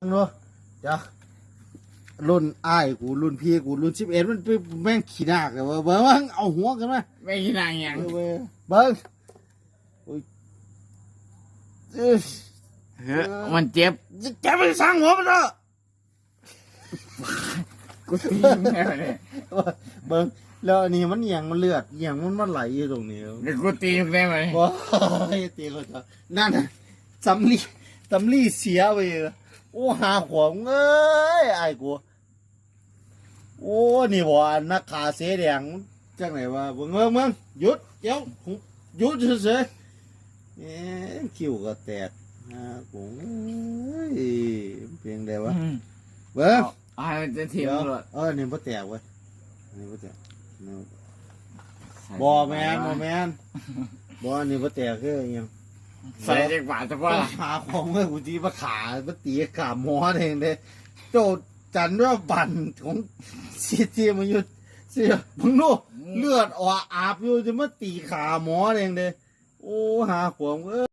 เนาะเดี๋ยวรุ่นอ้ายกูรุ่นพี่กูรุ่นสิบเอ็ดมันเป็นแม่งขี้หนักเลยเว้ยเบิ้งเอาหัวกันมาไม่กินอะไรอย่างเออเว้ยเบิ้งโอ้ยเอ้ยเฮ้ยมันเจ็บแกไปสร้างหัวมันเถอะกูตีมึงแน่เลยเบิ้งแล้วอันนี้มันเอียงมันเลือดเอียงมันมันไหลอยู่ตรงนี้เดี๋ยวกูตีมึงได้ไหมว้ายตีเขาจะนั่นน่ะสำลีสำลีเสียไปเลย โอ้หาขวงเอ้ยไอ้ายกูโอ้นี่บ่อันนักขาเสียแดงจังไหนวะเบิ่งเบิ่งเบิ่งหยุดเดี๋ยวหยุดเฉยๆเอ๊ะคิ้วก็แตกอ่ากูเอ้ยเพียงใดวะเบิ่งเอาให้มันจะเทียมเดี๋ยวตำรวจเออนี่บ่แตกเว้ยอันนี่บ่แตกนี่บ่บ่แม่นบ่แม่นบ่อันนี่บ่แตกคืออิหยัง ใส่เด็กบาทจะว่าหาของเมื่อกูจีมาขามาตีขาหมอเองเลยโจจันว่าบันของซีจีมาอยู่เสียมึงดูเลือดออกอาบอยู่จะมาตีขาหมอเองเลยโอ้หาของเออ